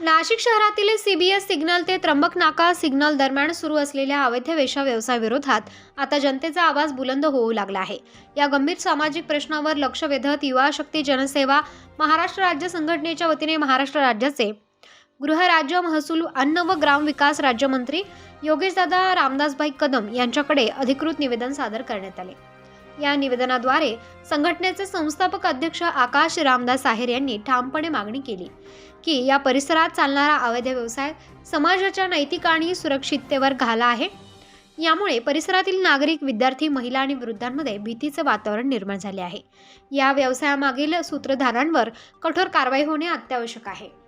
नाशिक शहरातील CBS signal ते त्र्यंबक नाका सिग्नल दरम्यान सुरू असलेल्या अवैध वेशा व्यवसायाविरोधात आता जनतेचा आवाज बुलंद होऊ लागला आहे. या गंभीर सामाजिक प्रश्नावर लक्ष वेधत युवा शक्ती जनसेवा महाराष्ट्र राज्य संघटनेच्या वतीने महाराष्ट्र राज्याचे गृहराज्य महसूल अन्न व ग्रामविकास राज्यमंत्री योगेशदादा रामदासभाई कदम यांच्याकडे अधिकृत निवेदन सादर करण्यात आले. या निवेदनाद्वारे संघटनेचे संस्थापक अध्यक्ष आकाश रामदास आहेर यांनी ठामपणे मागणी केली की या परिसरात चालणारा अवैध व्यवसाय समाजाच्या नैतिक आणि सुरक्षिततेवर घाला आहे. यामुळे परिसरातील नागरिक विद्यार्थी महिला आणि वृद्धांमध्ये भीतीचे वातावरण निर्माण झाले आहे. या व्यवसायामागील सूत्रधारांवर कठोर कारवाई होणे अत्यावश्यक आहे.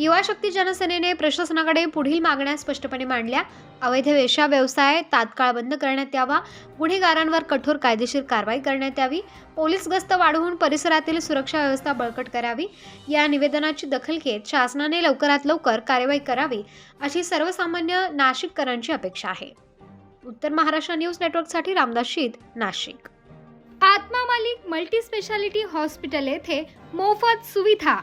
युवा शक्ती जनसेनेने प्रशासनाकडे पुढील मागण्या स्पष्टपणे मांडल्या. अवैध वेशा व्यवसाय तात्काळ बंद करण्यात यावा. गुन्हेगारांवर कठोर कायदेशीर कारवाई करण्यात यावी. पोलीस गस्त वाढवून परिसरातील सुरक्षा व्यवस्था बळकट करावी. या निवेदनाची दखल घेत शासनाने लवकरात लवकर कार्यवाही करावी अशी सर्वसामान्य नाशिककरांची अपेक्षा आहे. उत्तर महाराष्ट्र न्यूज नेटवर्कसाठी रामदास शीत नाशिक. आत्मा मालिक मल्टी स्पेशालिटी हॉस्पिटल येथे मोफत सुविधा